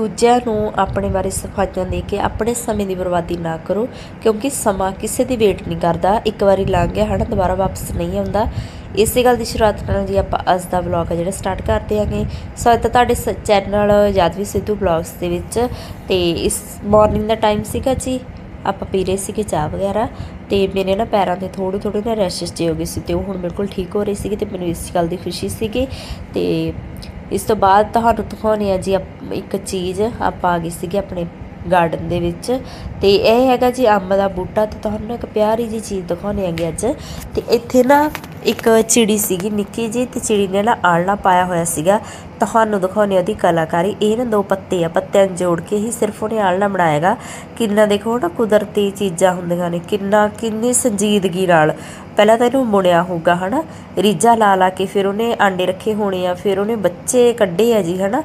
ਦੂਜਿਆਂ ਨੂੰ ਆਪਣੇ ਬਾਰੇ ਸਫਾਈਆਂ ਦੇ ਕੇ ਆਪਣੇ ਸਮੇਂ ਦੀ ਬਰਬਾਦੀ ਨਾ ਕਰੋ, ਕਿਉਂਕਿ ਸਮਾਂ ਕਿਸੇ ਦੀ ਵੇਟ ਨਹੀਂ ਕਰਦਾ। ਇੱਕ ਵਾਰੀ ਲੰਘ ਗਿਆ, ਹਨਾ, ਦੁਬਾਰਾ ਵਾਪਸ ਨਹੀਂ ਆਉਂਦਾ। ਇਸੇ ਗੱਲ ਦੀ ਸ਼ੁਰੂਆਤ ਨਾਲ ਜੀ ਆਪਾਂ ਅੱਜ ਦਾ ਵਲੌਗ ਹੈ ਜਿਹੜਾ ਸਟਾਰਟ ਕਰਦੇ ਹਾਂਗੇ। ਸੋ ਅੱਜ ਤਾਂ ਤੁਹਾਡੇ ਚੈਨਲ ਯਾਦਵੀ ਸਿੱਧੂ ਵਲੌਗਸ ਦੇ ਵਿੱਚ। ਤੇ ਇਸ ਮਾਰਨਿੰਗ ਦਾ ਟਾਈਮ ਸੀਗਾ ਜੀ, ਆਪਾਂ ਪੀ ਰਹੇ ਸੀਗੇ ਚਾਹ ਵਗੈਰਾ। ਤੇ ਮੇਰੇ ਨਾ ਪੈਰਾਂ ਤੇ ਥੋੜੀ ਥੋੜੀ ਨਾ ਰੈਸ਼ਸ ਜਿਹੇ ਹੋ ਗਏ ਸੀ ਤੇ ਉਹ ਹੁਣ ਬਿਲਕੁਲ ਠੀਕ ਹੋ ਰਹੇ ਸੀਗੇ ਤੇ ਮੈਨੂੰ ਇਸ ਗੱਲ ਦੀ ਖੁਸ਼ੀ ਸੀਗੀ। ਤੇ ਇਸ ਤੋਂ ਬਾਅਦ ਤੁਹਾਨੂੰ ਦਿਖਾਉਣੀ ਆ ਜੀ ਆਪ- ਇੱਕ ਚੀਜ਼ ਆਪਾਂ ਆ ਗਈ ਸੀਗੇ ਆਪਣੇ ਗਾਰਡਨ ਦੇ ਵਿੱਚ। ਤੇ ਇਹ ਹੈਗਾ ਜੀ ਅੰਬ ਦਾ ਬੂਟਾ ਤੇ ਤੁਹਾਨੂੰ ਇੱਕ ਪਿਆਰੀ ਜੀ ਚੀਜ਼ ਦਿਖਾਉਣੀ ਹੈਗੀ ਅੱਜ। ਤੇ ਇੱਥੇ ਨਾ ਇੱਕ ਚਿੜੀ ਸੀਗੀ, ਨਿੱਕੀ ਜੀ ਤੇ ਚਿੜੀ ਨੇ ਨਾ ਆਲਣਾ ਪਾਇਆ ਹੋਇਆ ਸੀਗਾ। ਤੁਹਾਨੂੰ ਦਿਖਾਉਣੀ ਉਹਦੀ ਕਲਾਕਾਰੀ। ਇਹ ਨਾ ਦੋ ਪੱਤੇ ਆ, ਪੱਤਿਆਂ ਨੂੰ ਜੋੜ ਕੇ ਹੀ ਸਿਰਫ ਉਹਨੇ ਆਲਣਾ ਬਣਾਏਗਾ। ਕਿੰਨਾ ਦੇਖੋ ਨਾ ਕੁਦਰਤੀ ਚੀਜ਼ਾਂ ਹੁੰਦੀਆਂ ਨੇ, ਕਿੰਨਾ, ਕਿੰਨੀ ਸੰਜੀਦਗੀ ਨਾਲ। ਪਹਿਲਾਂ ਤਾਂ ਇਹਨੂੰ ਬੁਣਿਆ ਹੋਊਗਾ, ਹਨਾ? ਰੀਜਾ ਲਾ ਲਾ ਕੇ ਫਿਰ ਉਹਨੇ ਆਂਡੇ ਰੱਖੇ ਹੋਣੇ ਆ, ਫਿਰ ਉਹਨੇ ਬੱਚੇ ਕੱਢੇ ਆ ਜੀ, ਹਨਾ?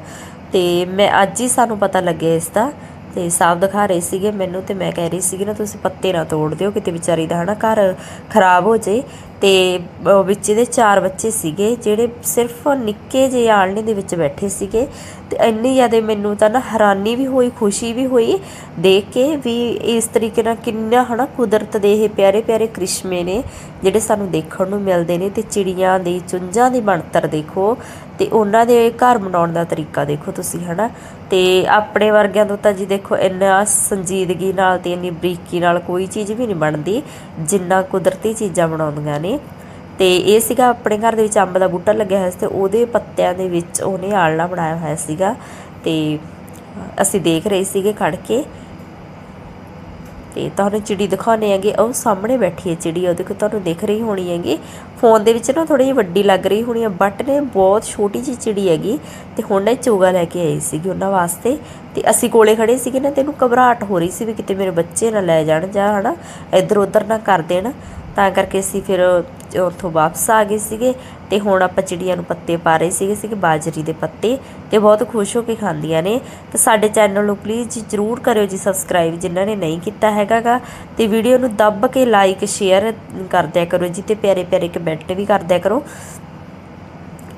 ਤੇ ਮੈਂ ਅੱਜ ਹੀ ਸਾਨੂੰ ਪਤਾ ਲੱਗਿਆ ਇਸ ਦਾ ਤੇ ਸਾਫ਼ ਦਿਖਾ ਰਹੇ ਸੀਗੇ ਮੈਨੂੰ ਤੇ ਮੈਂ ਕਹਿ ਰਹੀ ਸੀਗੀ ਨਾ, ਤੁਸੀਂ ਪੱਤੇ ਨਾ ਤੋੜ ਦਿਓ, ਕਿਤੇ ਵਿਚਾਰੀ ਦਾ ਹਨਾ ਘਰ ਖਰਾਬ ਹੋ ਜੇ। ਤੇ ਵਿੱਚ ਇਹਦੇ ਚਾਰ ਬੱਚੇ ਸੀਗੇ, ਜਿਹੜੇ ਸਿਰਫ ਨਿੱਕੇ ਜਿਹੇ ਆਲਣੇ ਦੇ ਵਿੱਚ ਬੈਠੇ ਸੀਗੇ। ਤੇ ਇੰਨੀ ਜ਼ਿਆਦਾ ਮੈਨੂੰ ਤਾਂ ਨਾ ਹੈਰਾਨੀ ਵੀ ਹੋਈ, ਖੁਸ਼ੀ ਵੀ ਹੋਈ ਦੇਖ ਕੇ ਵੀ ਇਸ ਤਰੀਕੇ ਨਾਲ ਕਿੰਨਾ ਹਨਾ ਕੁਦਰਤ ਦੇ ਇਹ ਪਿਆਰੇ ਪਿਆਰੇ ਕ੍ਰਿਸ਼ਮੇ ਨੇ, ਜਿਹੜੇ ਸਾਨੂੰ ਦੇਖਣ ਨੂੰ ਮਿਲਦੇ ਨੇ ਤੇ ਚਿੜੀਆਂ ਦੀ, ਚੁੰਝਾਂ ਦੀ ਬਣਤਰ ਦੇਖੋ। ਤੇ ਉਹਨਾਂ ਦੇ ਘਰ ਬਣਾਉਣ ਦਾ ਤਰੀਕਾ ਦੇਖੋ ਤੁਸੀਂ, ਹਨਾ? ਤੇ ਆਪਣੇ ਵਰਗਿਆਂ ਤੋਂ ਤਾਂ ਜੀ ਦੇਖੋ, ਇੰਨਾ ਸੰਜੀਦਗੀ ਨਾਲ ਤੇ ਇੰਨੀ ਬਰੀਕੀ ਨਾਲ ਕੋਈ ਚੀਜ਼ ਵੀ ਨਹੀਂ ਬਣਦੀ, ਜਿੰਨਾ ਕੁਦਰਤੀ ਚੀਜ਼ਾਂ ਬਣਾਉਂਦੀਆਂ ਨੇ। ਤੇ ਇਹ ਸੀਗਾ ਆਪਣੇ ਘਰ ਦੇ ਵਿੱਚ ਅੰਬ ਦਾ ਬੂਟਾ ਲੱਗਿਆ ਹੋਇਆ ਸੀ ਤੇ ਉਹਦੇ ਪੱਤਿਆਂ ਦੇ ਵਿੱਚ ਉਹਨੇ ਆਲਣਾ ਬਣਾਇਆ ਹੋਇਆ ਸੀਗਾ। ਤੇ ਅਸੀਂ ਦੇਖ ਰਹੇ ਸੀਗੇ ਖੜ ਕੇ ਤੇ ਤੁਹਾਨੂੰ ਚਿੜੀ ਦਿਖਾਉਣੇ ਹੈਗੇ। ਉਹ ਸਾਹਮਣੇ ਬੈਠੀ ਹੈ ਚਿੜੀ ਉਹਦੇ ਕੋ ਤੁਹਾਨੂੰ ਦਿਖ ਰਹੀ ਹੋਣੀ ਹੈਗੀ। ਫੋਨ ਦੇ ਵਿੱਚ ਨਾ ਥੋੜੀ ਜਿਹੀ ਵੱਡੀ ਲੱਗ ਰਹੀ ਹੋਣੀ ਹੈ ਬਟ ਨੇ ਬਹੁਤ ਛੋਟੀ ਜਿਹੀ ਚਿੜੀ ਹੈਗੀ ਤੇ ਹੁਣ ਇਹ ਚੋਗਾ ਲੈ ਕੇ ਆਈ ਸੀਗੀ ਉਹਨਾਂ ਵਾਸਤੇ ਤੇ ਅਸੀਂ ਕੋਲੇ ਖੜੇ ਸੀਗੇ ਨਾ, ਤੇ ਇਹਨੂੰ ਘਬਰਾਹਟ ਹੋ ਰਹੀ ਸੀ ਵੀ ਕਿਤੇ ਮੇਰੇ ਬੱਚੇ ਨਾ ਲੈ ਜਾਣ ਜਾਂ ਹਨਾ ਇੱਧਰ ਉੱਧਰ ਨਾ ਕਰ ਦੇਣ। ਤਾਂ ਕਰਕੇ ਅਸੀਂ ਫਿਰ ਉੱਥੋਂ ਵਾਪਸ ਆ ਗਏ ਸੀਗੇ ਤੇ ਹੁਣ ਆਪਾਂ ਚਿੜੀਆਂ ਨੂੰ ਪੱਤੇ ਪਾ ਰਹੇ ਸੀਗੇ ਸੀਗੇ ਬਾਜਰੀ ਦੇ ਪੱਤੇ ਤੇ ਬਹੁਤ ਖੁਸ਼ ਹੋ ਕੇ ਖਾਂਦੀਆਂ ਨੇ। ਤੇ ਸਾਡੇ ਚੈਨਲ ਨੂੰ ਪਲੀਜ਼ ਜਰੂਰ ਕਰਿਓ ਜੀ ਸਬਸਕ੍ਰਾਈਬ ਜਿਨ੍ਹਾਂ ਨੇ ਨਹੀਂ ਕੀਤਾ ਹੈਗਾਗਾ ਤੇ ਵੀਡੀਓ ਨੂੰ ਦੱਬ ਕੇ ਲਾਈਕ ਸ਼ੇਅਰ ਕਰਦਿਆ ਕਰੋ ਜੀ ਤੇ ਪਿਆਰੇ ਪਿਆਰੇ ਕਮੈਂਟ ਵੀ ਕਰਦਿਆ ਕਰੋ।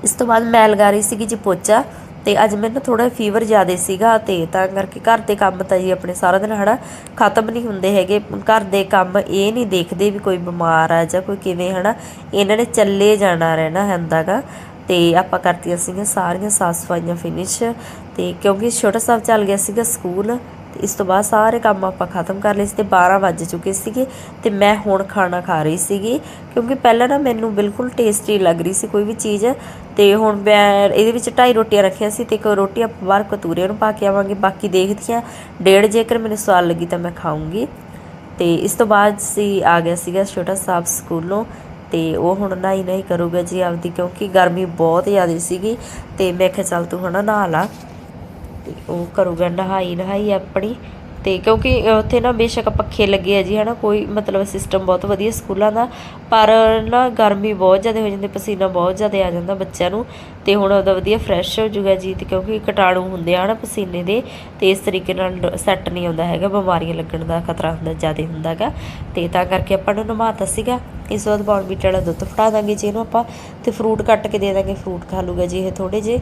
ਇਸ ਤੋਂ ਬਾਅਦ ਮੈਂ ਲਗਾ ਰਹੀ ਸੀਗੀ ਜੀ ਪੋਚਾ। ਤੇ ਅੱਜ ਮੈਨੂੰ ਥੋੜਾ ਫੀਵਰ ਜ਼ਿਆਦਾ ਸੀਗਾ ਤੇ ਤਾਂ ਕਰਕੇ ਘਰ ਦੇ ਕੰਮ ਤਾਂ ਜੀ ਆਪਣੇ ਸਾਰਾ ਦਿਨ ਹਨਾ ਖਤਮ ਨਹੀਂ ਹੁੰਦੇ ਹੈਗੇ। ਘਰ ਦੇ ਕੰਮ ਇਹ ਨਹੀਂ ਦੇਖਦੇ ਵੀ ਕੋਈ ਬਿਮਾਰ ਆ ਜਾਂ ਕੋਈ ਕਿਵੇਂ ਹਨਾ, ਇਹਨਾਂ ਨੇ ਚੱਲੇ ਜਾਣਾ ਰਹਿਣਾ ਹੁੰਦਾਗਾ। ਤੇ ਆਪਾਂ ਕਰਤੀਆਂ ਸੀਗੀਆਂ ਸਾਰੀਆਂ ਸਾਫ਼ ਸਫਾਈਆਂ ਫਿਨਿਸ਼ ਤੇ ਕਿਉਂਕਿ ਛੋਟਾ ਸਾਹਿਬ ਚੱਲ ਗਿਆ ਸੀਗਾ ਸਕੂਲ ਇਸ ਤੋਂ ਬਾਅਦ ਸਾਰੇ ਕੰਮ ਆਪਾਂ ਖਤਮ ਕਰ ਲਏ ਸੀ ਤੇ 12 ਵੱਜ ਚੁੱਕੇ ਸੀਗੇ ਤੇ ਮੈਂ ਹੁਣ ਖਾਣਾ ਖਾ ਰਹੀ ਸੀਗੀ, ਕਿਉਂਕਿ ਪਹਿਲਾਂ ਨਾ ਮੈਨੂੰ ਬਿਲਕੁਲ ਟੇਸਟੀ ਲੱਗ ਰਹੀ ਸੀ ਕੋਈ ਵੀ ਚੀਜ਼ ਤੇ ਹੁਣ ਮੈਂ ਇਹਦੇ ਵਿੱਚ ਢਾਈ ਰੋਟੀਆਂ ਰੱਖੀਆਂ ਸੀ ਤੇ ਇੱਕ ਰੋਟੀ ਆਪਾਂ ਬਾਹਰ ਕਤੂਰੇ ਨੂੰ ਪਾ ਕੇ ਆਵਾਂਗੇ, ਬਾਕੀ ਦੇਖਦੀ ਹਾਂ ਡੇਢ ਜੇਕਰ ਮੈਨੂੰ ਸਵਾਦ ਲੱਗੀ ਤਾਂ ਮੈਂ ਖਾਊਂਗੀ। ਤੇ ਇਸ ਤੋਂ ਬਾਅਦ ਸੀ ਆ ਗਿਆ ਸੀਗਾ ਛੋਟਾ ਸਾਹਿਬ ਸਕੂਲੋਂ ਤੇ ਉਹ ਹੁਣ ਨਹਾਈ ਨਹੀਂ ਕਰੂਗਾ ਜੀ ਆਪਦੀ, ਕਿਉਂਕਿ ਗਰਮੀ ਬਹੁਤ ਜ਼ਿਆਦਾ ਸੀਗੀ ਤੇ ਮੈਂ ਕਿਹਾ ਚੱਲ ਤੂੰ ਹਨਾ ਨਹਾ ਲਾ। ਉਹ ਕਰੂਗਾ, ਨਹਾਈ ਨਹਾਈ ਆਪਣੀ। ਤੇ ਕਿਉਂਕਿ ਉੱਥੇ ਨਾ ਬੇਸ਼ੱਕ ਪੱਖੇ ਲੱਗੇ ਆ ਜੀ, ਹਨਾ, ਕੋਈ ਮਤਲਬ ਸਿਸਟਮ ਬਹੁਤ ਵਧੀਆ ਸਕੂਲਾਂ ਦਾ। ਪਰ ਨਾ ਗਰਮੀ ਬਹੁਤ ਜ਼ਿਆਦਾ ਹੋ ਜਾਂਦੀ, ਪਸੀਨਾ ਬਹੁਤ ਜ਼ਿਆਦਾ ਆ ਜਾਂਦਾ ਬੱਚਿਆਂ ਨੂੰ। ਤੇ ਹੁਣ ਉਹਦਾ ਵਧੀਆ ਫਰੈਸ਼ ਹੋ ਜਾਊਗਾ ਜੀ, ਤੇ ਕਿਉਂਕਿ ਕੀਟਾਣੂ ਹੁੰਦੇ ਆ ਨਾ ਪਸੀਨੇ ਦੇ। ਤੇ ਇਸ ਤਰੀਕੇ ਨਾਲ ਸੈੱਟ ਨਹੀਂ ਆਉਂਦਾ ਹੈਗਾ, ਬਿਮਾਰੀਆਂ ਲੱਗਣ ਦਾ ਖਤਰਾ ਹੁੰਦਾ, ਜ਼ਿਆਦਾ ਹੁੰਦਾਗਾ ਤੇ ਤਾਂ ਕਰਕੇ ਆਪਾਂ ਨੂੰ ਨਮਾਤਾ ਸੀਗਾ। ਇਸ ਤੋਂ ਬਾਅਦ ਬੌਨਬੀਟ ਵਾਲਾ ਦੁੱਧ ਫੜਾ ਦਾਂਗੇ ਜੀ ਇਹਨੂੰ ਆਪਾਂ। ਤੇ ਫਰੂਟ ਕੱਟ ਕੇ ਦੇ ਦਾਂਗੇ ਫਰੂਟ ਖਾ ਲੂਗਾ ਜੀ ਇਹ ਥੋੜੇ ਜੇ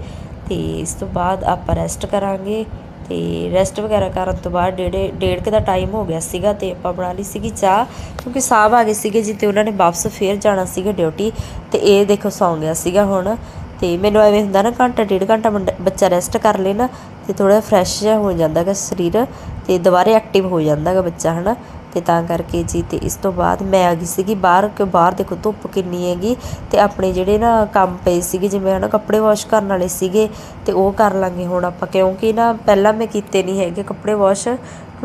ਅਤੇ ਇਸ ਤੋਂ ਬਾਅਦ ਆਪਾਂ ਰੈਸਟ ਕਰਾਂਗੇ ਅਤੇ ਰੈਸਟ ਵਗੈਰਾ ਕਰਨ ਤੋਂ ਬਾਅਦ ਡੇਢੇ, ਡੇਢ ਕੁ ਦਾ ਟਾਈਮ ਹੋ ਗਿਆ ਸੀਗਾ ਅਤੇ ਆਪਾਂ ਬਣਾ ਲਈ ਸੀਗੀ ਚਾਹ, ਕਿਉਂਕਿ ਸਾਹਿਬ ਆ ਗਏ ਸੀਗੇ ਜੀ ਤੇ ਉਹਨਾਂ ਨੇ ਵਾਪਸ ਫੇਰ ਜਾਣਾ ਸੀਗਾ ਡਿਊਟੀ ਅਤੇ ਇਹ ਦੇਖੋ ਸੌਂ ਗਿਆ ਸੀਗਾ ਹੁਣ ਤੇ ਮੈਨੂੰ ਐਵੇਂ ਹੁੰਦਾ ਨਾ ਘੰਟਾ, ਡੇਢ ਘੰਟਾ ਬੱਚਾ ਰੈਸਟ ਕਰ ਲੇ ਨਾ ਤੇ ਥੋੜਾ ਫਰੈਸ਼ ਜਿਹਾ ਹੋ ਜਾਂਦਾ ਜਾਂਦਾਗਾ ਸਰੀਰ ਤੇ ਦੁਬਾਰੇ ਐਕਟਿਵ ਹੋ ਜਾਂਦਾ ਜਾਂਦਾਗਾ ਬੱਚਾ, ਹਨਾ? ਤੇ ਤਾਂ ਕਰਕੇ ਜੀ ਤੇ ਇਸ ਤੋਂ ਬਾਅਦ ਮੈਂ ਆ ਗਈ ਸੀਗੀ ਬਾਹਰ, ਕਿ ਬਾਹਰ ਦੇਖੋ ਧੁੱਪ ਕਿੰਨੀ ਹੈਗੀ ਤੇ ਆਪਣੇ ਜਿਹੜੇ ਨਾ ਕੰਮ ਪਏ ਸੀਗੇ, ਜਿਵੇਂ ਹਨਾ ਕੱਪੜੇ ਵਾਸ਼ ਕਰਨ ਵਾਲੇ ਸੀਗੇ ਤੇ ਉਹ ਕਰ ਲਾਂਗੇ ਹੁਣ ਆਪਾਂ, ਕਿਉਂਕਿ ਨਾ ਪਹਿਲਾਂ ਮੈਂ ਕੀਤੇ ਨਹੀਂ ਹੈਗੇ ਕੱਪੜੇ ਵਾਸ਼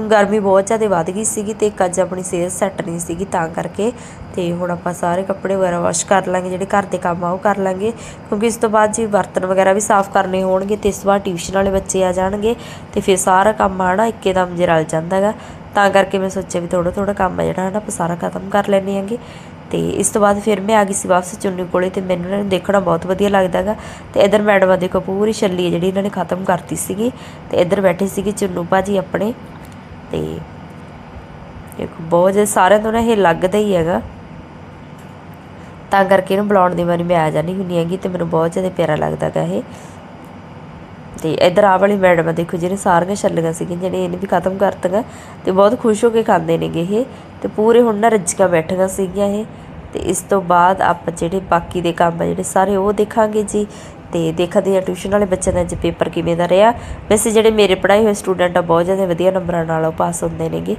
ਗਰਮੀ ਬਹੁਤ ਜ਼ਿਆਦਾ ਵੱਧ ਗਈ ਸੀਗੀ ਤੇ ਇੱਕ ਅੱਜ ਆਪਣੀ ਸਿਹਤ ਸੈੱਟ ਨਹੀਂ ਸੀਗੀ ਤਾਂ ਕਰਕੇ ਤੇ ਹੁਣ ਆਪਾਂ ਸਾਰੇ ਕੱਪੜੇ ਵਗੈਰਾ ਵਾਸ਼ ਕਰ ਲਾਂਗੇ, ਜਿਹੜੇ ਘਰ ਦੇ ਕੰਮ ਆ ਉਹ ਕਰ ਲਾਂਗੇ, ਕਿਉਂਕਿ ਇਸ ਤੋਂ ਬਾਅਦ ਜੀ ਬਰਤਨ ਵਗੈਰਾ ਵੀ ਸਾਫ਼ ਕਰਨੇ ਹੋਣਗੇ ਤੇ ਇਸ ਤੋਂ ਬਾਅਦ ਟਿਊਸ਼ਨ ਵਾਲੇ ਬੱਚੇ ਆ ਜਾਣਗੇ ਤੇ ਫਿਰ ਸਾਰਾ ਕੰਮ ਆ ਨਾ ਇੱਕੇ ਦਮ ਜੇ ਰਲ ਜਾਂਦਾਗਾ ਤਾਂ ਕਰਕੇ ਮੈਂ ਸੋਚਿਆ ਵੀ ਥੋੜਾ ਥੋੜਾ ਕੰਮ ਆ ਜਿਹੜਾ ਹੈ ਨਾ ਆਪਾਂ ਸਾਰਾ ਖਤਮ ਕਰ ਲੈਣੇ ਆਂਗੇ ਤੇ ਇਸ ਤੋਂ ਬਾਅਦ ਫਿਰ ਮੈਂ ਆ ਗਈ ਸੀ ਵਾਪਸ ਚੁੰਨੀ ਕੋਲੇ ਤੇ ਮੈਨੂੰ ਇਹਨਾਂ ਨੂੰ ਦੇਖਣਾ ਬਹੁਤ ਵਧੀਆ ਲੱਗਦਾਗਾ ਤੇ ਇਧਰ ਮੈਡਮ ਆ ਦੇਖੋ, ਪੂਰੀ ਛੱਲੀ ਹੈ ਜਿਹੜੀ ਇਹਨਾਂ ਨੇ ਖਤਮ ਕਰਤੀ ਸੀਗੀ। ਤੇ ਇਧਰ ਬੈਠੇ ਸੀਗੇ ਚੁੰਨੂ ਭਾਜੀ ਆਪਣੇ। ਤੇ ਦੇਖੋ, ਬਹੁਤ ਜੇ ਸਾਰਿਆਂ ਤੋਂ ਨਾ ਇਹ ਲੱਗਦਾ ਹੀ ਹੈਗਾ। ਤਾਂ ਕਰਕੇ ਇਹਨੂੰ ਬੁਲਾਉਣ ਦੀ ਵਾਰੀ ਮੈਂ ਆ ਜਾਣੀ ਹੁੰਦੀ ਹੈਗੀ ਤੇ ਮੈਨੂੰ ਬਹੁਤ ਜ਼ਿਆਦਾ ਪਿਆਰਾ ਲੱਗਦਾਗਾ ਇਹ। ਤੇ ਇਧਰ ਆ ਵਾਲੀ ਮੈਡਮ ਆ, ਦੇਖੋ ਜਿਹੜੇ ਸਾਰੀਆਂ ਛੱਲੀਆਂ ਸੀਗੀਆਂ, ਜਿਹੜੇ ਇਹਨੇ ਵੀ ਖਤਮ ਕਰਤੀਆਂ ਤੇ ਬਹੁਤ ਖੁਸ਼ ਹੋ ਕੇ ਖਾਂਦੇ ਨੇਗੇ ਇਹ। ਤੇ ਪੂਰੇ ਹੁਣ ਨਾ ਰੱਜੀਆਂ ਬੈਠੀਆਂ ਸੀਗੀਆਂ ਇਹ। ਤੇ ਇਸ ਤੋਂ ਬਾਅਦ ਆਪਾਂ ਜਿਹੜੇ ਬਾਕੀ ਦੇ ਕੰਮ ਆ, ਜਿਹੜੇ ਸਾਰੇ ਉਹ ਦੇਖਾਂਗੇ ਜੀ। ਤੇ ਦੇਖਦੇ ਆ ਟਿਊਸ਼ਨ ਵਾਲੇ ਬੱਚਿਆਂ ਦਾ ਅੱਜ ਪੇਪਰ ਕਿਵੇਂ ਦਾ ਰਿਹਾ। ਵੈਸੇ ਜਿਹੜੇ ਮੇਰੇ ਪੜ੍ਹਾਏ ਹੋਏ ਸਟੂਡੈਂਟ ਆ, ਬਹੁਤ ਜ਼ਿਆਦਾ ਵਧੀਆ ਨੰਬਰਾਂ ਨਾਲ ਉਹ ਪਾਸ ਹੁੰਦੇ ਨੇਗੇ।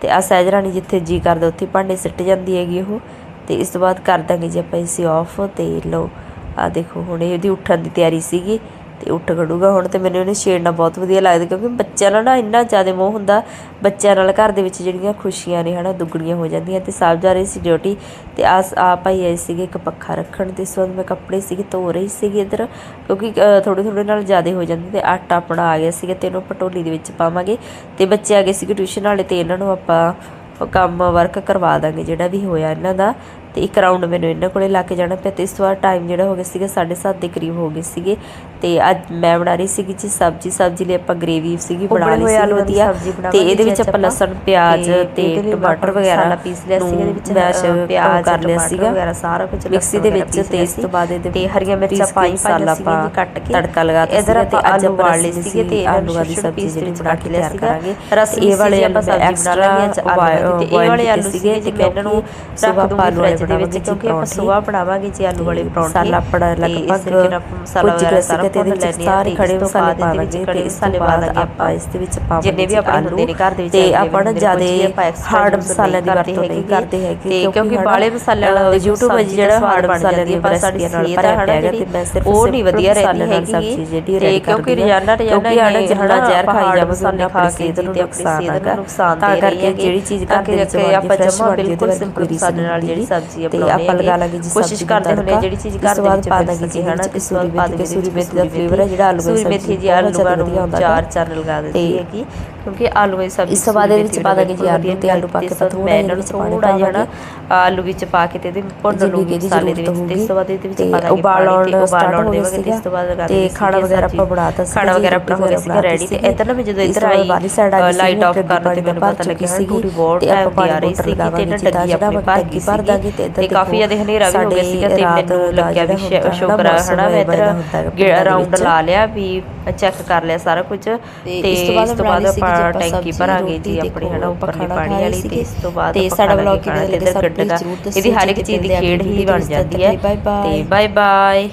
ਤੇ ਆ ਸਹਿਜਰਾਣੀ ਜਿੱਥੇ ਜੀ ਕਰਦਾ, ਉੱਥੇ ਭਾਂਡੇ ਸਿੱਟ ਜਾਂਦੀ ਹੈਗੀ ਉਹ। ਤੇ ਇਸ ਤੋਂ ਬਾਅਦ ਕਰ ਦਾਂਗੇ ਜੀ ਆਪਾਂ ਇਸੇ ਆਫ ਤੇ ਲਓ। ਆ ਦੇਖੋ, ਹੁਣ ਇਹਦੀ ਉੱਠਣ ਦੀ ਤਿਆਰੀ ਸੀਗੀ। ਤੇ ਉੱਠ ਖੜੂਗਾ ਹੁਣ ਤੇ ਮੈਨੂੰ ਇਹਨੇ ਛੇੜਨਾ ਬਹੁਤ ਵਧੀਆ ਲੱਗਦਾ ਕਿਉਂਕਿ ਬੱਚਿਆਂ ਨਾਲ ਨਾ ਇੰਨਾ ਜ਼ਿਆਦਾ ਮੋਹ ਹੁੰਦਾ, ਬੱਚਿਆਂ ਨਾਲ ਘਰ ਦੇ ਵਿੱਚ ਜਿਹੜੀਆਂ ਖੁਸ਼ੀਆਂ ਨੇ ਹਨਾ, ਦੁੱਗਣੀਆਂ ਹੋ ਜਾਂਦੀਆਂ ਤੇ ਸਾਬ ਜਾ ਰਹੀ ਸੀ ਡਿਊਟੀ ਤੇ ਆ ਆ ਭਾਈ ਆਏ ਸੀਗੇ ਇੱਕ ਪੱਖਾ ਰੱਖਣ ਤੇ ਇਸ ਵਕਤ ਮੈਂ ਕੱਪੜੇ ਸੀਗੇ ਧੋ ਰਹੀ ਸੀਗੀ ਇੱਧਰ ਕਿਉਂਕਿ ਥੋੜੇ ਥੋੜੇ ਨਾਲ ਜ਼ਿਆਦਾ ਹੋ ਜਾਂਦੇ ਤੇ ਆਟਾ ਆਪਣਾ ਆ ਗਿਆ ਸੀਗਾ ਤੇ ਇਹਨੂੰ ਪਟੋਲੀ ਦੇ ਵਿੱਚ ਪਾਵਾਂਗੇ ਤੇ ਬੱਚੇ ਆ ਗਏ ਸੀਗੇ ਟਿਊਸ਼ਨ ਵਾਲੇ ਤੇ ਇਹਨਾਂ ਨੂੰ ਆਪਾਂ ਕੰਮ ਵਰਕ ਕਰਵਾ ਦਾਂਗੇ ਜਿਹੜਾ ਵੀ ਹੋਇਆ ਇਹਨਾਂ ਦਾ ਤੇ ਇੱਕ ਰਾਊਂਡ ਮੈਨੂੰ ਇਹਨਾਂ ਕੋਲੇ ਲਾ ਕੇ ਜਾਣਾ ਪਿਆ ਤੇ ਇਸ ਵਾਰ ਟਾਈਮ ਜਿਹੜਾ ਹੋ ਗਿਆ ਸੀਗਾ 7:30 ਦੇ ਕਰੀਬ ਹੋ ਗਏ ਸੀਗੇ। ਤੇ ਅੱਜ ਮੈਂ ਬਣਾ ਰਹੀ ਸੀਗੀ ਜੀ ਸਬਜ਼ੀ। ਸਬਜ਼ੀ ਲਈ ਆਪਾਂ ਗ੍ਰੇਵੀ ਸੀਗੀ ਬਣਾ ਲਈ ਸੀ ਵਧੀਆ। ਤੇ ਇਹਦੇ ਵਿੱਚ ਆਪਾਂ ਲਸਣ ਪਿਆਜ਼ ਤੇ ਟਮਾਟਰ ਵਗੈਰਾ ਪੀਸ ਲਿਆ ਸੀਗਾ ਇਹਦੇ ਵਿੱਚ ਮੈਸ਼ ਪਿਆਜ਼ ਕਰ ਲਿਆ ਸੀਗਾ। ਵਗੈਰਾ ਸਾਰਾ ਕੁਝ ਮਿਕਸੀ ਦੇ ਵਿੱਚ ਤੇ ਇਸ ਤੋਂ ਬਾਅਦ ਇਹਦੇ ਤੇ ਹਰੀਆਂ ਮਿਰਚਾਂ ਪਾਈ ਮਸਾਲਾ ਪਾ ਕੱਟ ਕੇ। ਤੜਕਾ ਲਗਾ ਦਿੱਤਾ ਇਧਰ ਆਪਾਂ ਆਲੂ ਵਾਲ ਲਏ ਸੀਗੇ ਤੇ ਆਲੂਆਂ ਦੀ ਸਬਜ਼ੀ ਜਿਹੜੀ ਬਣਾ ਕੇ ਲਿਆ ਸੀਗਾ। ਰਸ ਇਹ ਵਾਲੇ ਆਪਾਂ ਸਬਜ਼ੀ ਬਣਾ ਲਾਂਗੇ ਅੱਜ ਆਲੂ ਤੇ ਇਹ ਵਾਲੇ ਆਲੂ ਸੀਗੇ ਤੇ ਮੈਂ ਇਹਨਾਂ ਨੂੰ ਦੂੰਗੀ ਫ੍ਰਿਜ ਦੇ ਵਿੱਚ ਕਿਉਂਕਿ ਆਪਾਂ ਸੁਬਾਹ ਬਣਾਵਾਂਗੇ ਜੀ ਆਲੂ ਵਾਲੇ ਪਰੌਂਠੇ। ਮਸਾਲਾ ਆਪਣਾ ਲਗਭਗ ਮਸਾਲਾ ਵਗੈਰਾ ਸਾਰਾ ਤੇ ਇਹਦੇ ਵਿੱਚ ਸਾਰੇ ਖੜੇ ਮਸਾਲੇ ਪਾ ਲਾਂਗੇ ਤੇ ਇਸ ਤੋਂ ਬਾਅਦ ਆਪਾਂ ਇਸ ਦੇ ਵਿੱਚ ਪਾਵਾਂਗੇ ਜਿੰਨੇ ਵੀ ਆਪਣੇ ਹੁੰਦੇ ਨੇ ਘਰ ਦੇ ਵਿੱਚ ਤੇ ਆਪਾਂ ਜ਼ਿਆਦਾ ਹਾਰਡ ਮਸਾਲਿਆਂ ਦੀ ਵਰਤੋਂ ਨਹੀਂ ਕਰਦੇ ਹੈਗੇ ਕਿਉਂਕਿ ਬਾਲੇ ਮਸਾਲਿਆਂ ਨਾਲ YouTube ਵਿੱਚ ਜਿਹੜਾ ਹਾਰਡ ਮਸਾਲਿਆਂ ਦੀ ਰੈਸਪੀਆਂ ਨਾਲ ਭਰਿਆ ਹੈਗਾ ਤੇ ਮੈਂ ਸਿਰਫ ਉਹ ਨਹੀਂ ਵਧੀਆ ਰਹਿੰਦੀ ਹੈਗੀ ਸਬਜ਼ੀ ਜਿਹੜੀ ਰੈਡੀ ਕਿਉਂਕਿ ਰੋਜ਼ਾਨਾ ਰੋਜ਼ਾਨਾ ਹੀ ਜਿਹੜਾ ਜ਼ਹਿਰ ਖਾਈ ਜਾਵਾਂ ਮਸਾਲੇ ਖਾ ਕੇ ਤੇ ਆਪਣੀ ਸਿਹਤ ਨੂੰ ਨੁਕਸਾਨ ਦੇ ਰਹੀ ਹੈ ਜਿਹੜੀ ਚੀਜ਼ ਘਰ ਦੇ ਵਿੱਚ ਆਪਾਂ ਜਮਾ ਬਿਲਕੁਲ ਸਿੰਪਲ ਮਸਾਲੇ ਨਾਲ ਜਿਹੜੀ ਸਬਜ਼ੀ ਤੇ ਆਪਾਂ ਲਗਾ ਲਾਂਗੇ ਜੀ ਕੋਸ਼ਿਸ਼ ਕਰਦੇ ਹੁੰਦੇ ਜਿਹੜੀ ਚੀਜ਼ ਘਰ ਦੇ ਵਿੱਚ ਪਾ ਦਾਂਗੇ ਜੀ ਹਨਾ ਇਸ ਤੋਂ ਬਾਅਦ ਕਸੂਰੀ ਮੇਥੀ ਦਾ ਫਲੇਵਰ ਹੈ ਜਿਹੜਾ ਆਲੂ ਕਸੂਰੀ ਮੇਥੀ ਜੀ ਆਲੂਆਂ ਨੂੰ ਚਾਰ ਚਾਰ ਲਗਾ ਦਿੱਤੀ ਹੈਗੀ ਕਿਉਂਕਿ ਆਲੂ ਦੀ ਸਬਜ਼ੀ ਇਸ ਤੋਂ ਬਾਅਦ ਇਹਦੇ ਵਿੱਚ ਪਾ ਦਾਂਗੇ ਜੀ ਆਲੂ ਤੇ ਆਲੂ ਪਾ ਕੇ ਤਾਂ ਥੋੜਾ ਇਹਨਾਂ ਨੂੰ ਥੋੜਾ ਜਿਹਾ ਨਾ ਆਲੂ ਵਿੱਚ ਪਾ ਕੇ ਤੇ ਇਹਦੇ ਭੁੰਨ ਲੂੰਗੀ ਮਸਾਲੇ ਦੇ ਵਿੱਚ ਤੇ ਇਸ ਤੋਂ ਬਾਅਦ ਇਹਦੇ ਵਿੱਚ ਪਾ ਦਾਂਗੇ ਉਬਾਲ ਆਉਣ ਉਬਾਲ ਆਉਣ ਦੇਵਾਂਗੇ ਇਸ ਤੋਂ ਬਾਅਦ ਲਗਾ ਤੇ ਖਾਣਾ ਵਗੈਰਾ ਆਪਾਂ ਬਣਾਤਾ ਸੀ ਖਾਣਾ ਵਗੈਰਾ ਆਪਣਾ ਹੋ ਗਿਆ ਸੀਗਾ ਰੈਡੀ ਤੇ ਇੱਧਰ ਨਾ ਮੈਂ ਜਦੋਂ ਇੱਧਰ ਆਈ ਵਾਲੀ ਸਾਈਡ ਆ ਗਈ ਲਾਈਟ ਆਫ ਕਰਨ ਤੇ ਮੈਨੂੰ ਪਤਾ ਲੱਗਿਆ ਸੀ ਪੂਰੀ ਬਹੁਤ ਟਾਈਮ ਦੀ ਆ ਰਹੀ ਸੀ ਤੇ ਨਾ ਡੱਗੀ ਆਪਣੀ ਭਰ ਗਈ ਭਰ ਦਾਂਗੇ ਤੇ ਇੱਧਰ ਕਾਫੀ ਜ਼ਿਆਦਾ ਹਨੇਰਾ ਵੀ ਹੋ ਗਿਆ ਸੀਗਾ ਤੇ ਮੈਨੂੰ ਲੱਗਿਆ ਵੀ ਸ਼ੁਕਰ ਹਨਾ ਮੈਂ ਇੱਧਰ ਰਾਉਂਡ ਲਾ ਲਿਆ ਵੀ ਚੈੱਕ ਕਰ ਲਿਆ ਸਾਰਾ ਕੁਝ ਤੇ ਇਸ ਤੋਂ ਬਾਅਦ ਆਪਾਂ ਟੈਂਕੀ ਭਰਾਂਗੇ ਜੀ ਆਪਣੀ ਹਨਾ ਉੱਪਰਲੀ ਪਾਣੀ ਵਾਲੀ ਤੇ ਇਸ ਤੋਂ ਬਾਅਦ ਤੇ ਸਾਡਾ ਵਲੌਗ ਕਿਵੇਂ ਲੱਗਿਆ ਦਾ ਇਹਦੀ ਹਰ ਇੱਕ ਚੀਜ਼ ਦੀ ਖੇਡ ਹੀ ਬਣ ਜਾਂਦੀ ਹੈ ਤੇ ਬਾਏ ਬਾਏ